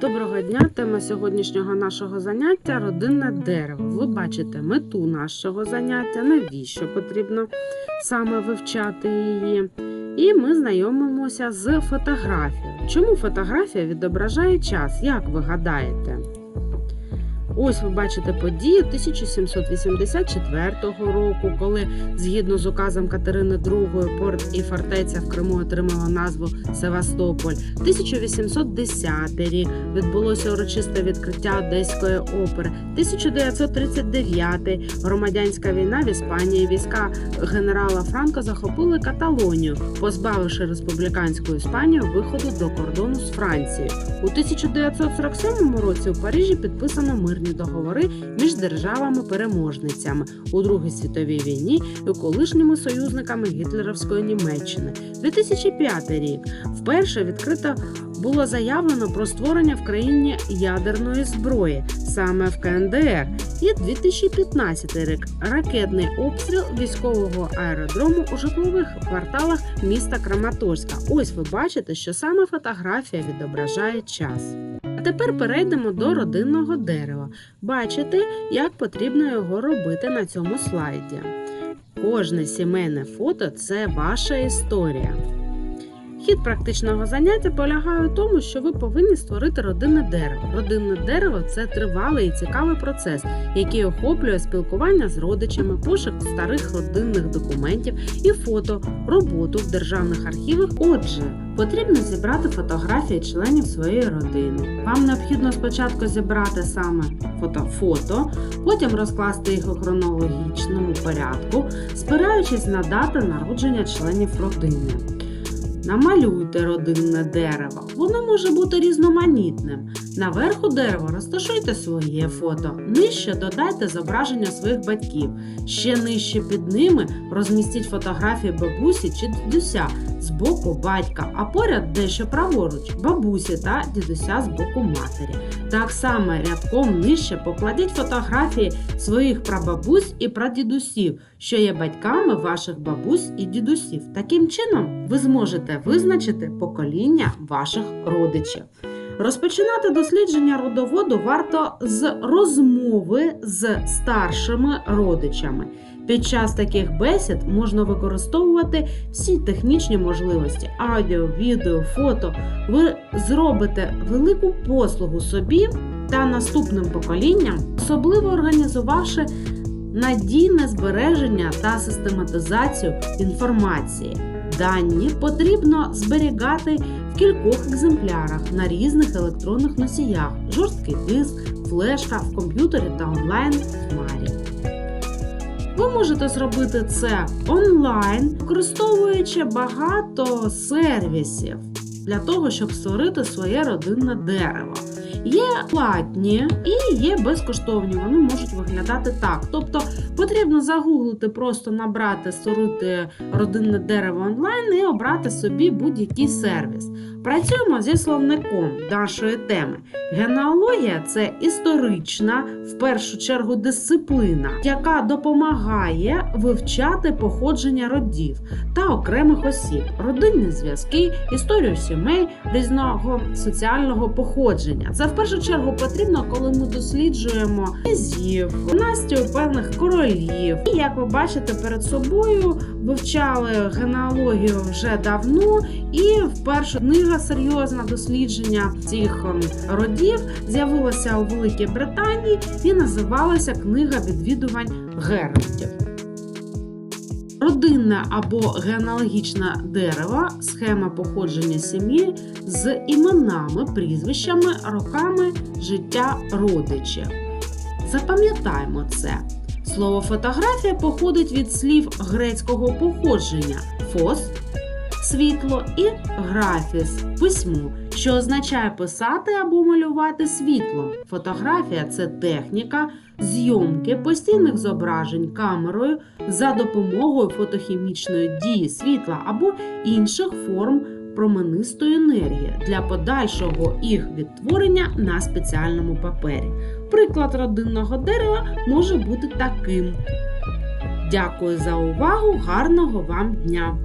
Доброго дня! Тема сьогоднішнього нашого заняття родинне дерево. Ви бачите мету нашого заняття, навіщо потрібно саме вивчати її. І ми знайомимося з фотографією. Чому фотографія відображає час? Як ви гадаєте? Ось ви бачите події 1784 року, коли згідно з указом Катерини II порт і фортеця в Криму отримала назву Севастополь. 1810 рік відбулося урочисте відкриття Одеської опери. 1939 громадянська війна в Іспанії. Війська генерала Франко захопили Каталонію, позбавивши республіканську Іспанію виходу до кордону з Францією. У 1947 році у Парижі підписано мирні договори між державами-переможницями у Другій світовій війні і колишніми союзниками гітлерівської Німеччини. 2005 рік вперше відкрито було заявлено про створення в країні ядерної зброї саме в КНДР. І 2015 рік ракетний обстріл військового аеродрому у житлових кварталах міста Краматорська. Ось ви бачите, що саме фотографія відображає час. А тепер перейдемо до родинного дерева. Бачите, як потрібно його робити на цьому слайді. Кожне сімейне фото це ваша історія. Хід практичного заняття полягає у тому, що ви повинні створити родинне дерево. Родинне дерево це тривалий і цікавий процес, який охоплює спілкування з родичами, пошук старих родинних документів і фото, роботу в державних архівах. Отже, потрібно зібрати фотографії членів своєї родини. Вам необхідно спочатку зібрати саме фото, фото потім розкласти їх у хронологічному порядку, спираючись на дати народження членів родини. Намалюйте родинне дерево. Воно може бути різноманітним. Наверху дерева розташуйте своє фото. Нижче додайте зображення своїх батьків. Ще нижче під ними розмістіть фотографії бабусі чи дідуся з боку батька, а поряд дещо праворуч бабусі та дідуся з боку матері. Так само рядком нижче покладіть фотографії своїх прабабусь і прадідусів, що є батьками ваших бабусь і дідусів. Таким чином ви зможете визначити покоління ваших родичів. Розпочинати дослідження родоводу варто з розмови з старшими родичами. Під час таких бесід можна використовувати всі технічні можливості аудіо, відео, фото. Ви зробите велику послугу собі та наступним поколінням, особливо організувавши надійне збереження та систематизацію інформації. Дані потрібно зберігати в кількох екземплярах на різних електронних носіях: жорсткий диск, флешка в комп'ютері та онлайн в Марі. Ви можете зробити це онлайн, використовуючи багато сервісів для того, щоб створити своє родинне дерево. Є платні і є безкоштовні. Вони можуть виглядати так. Тобто потрібно загуглити, просто набрати, створити родинне дерево онлайн і обрати собі будь-який сервіс. Працюємо зі словником нашої теми. Генеалогія це історична, в першу чергу, дисципліна, яка допомагає вивчати походження родів та окремих осіб, родинні зв'язки, історію сімей різного соціального походження. Це в першу чергу потрібно, коли ми досліджуємо князів, династію певних королів. І як ви бачите перед собою, вивчали генеалогію вже давно, і вперше книга серйозна дослідження цих ем, родів з'явилася у Великій Британії і називалася Книга відвідувань Геральтів. Родинне або генеалогічне дерево схема походження сім'ї з іменами, прізвищами, роками життя родичів. Запам'ятаймо це. Слово фотографія походить від слів грецького походження фос світло і графіс письмо, що означає писати або малювати світлом. Фотографія це техніка зйомки постійних зображень камерою за допомогою фотохімічної дії світла або інших форм променистої енергії для подальшого їх відтворення на спеціальному папері. Приклад родинного дерева може бути таким. Дякую за увагу! Гарного вам дня!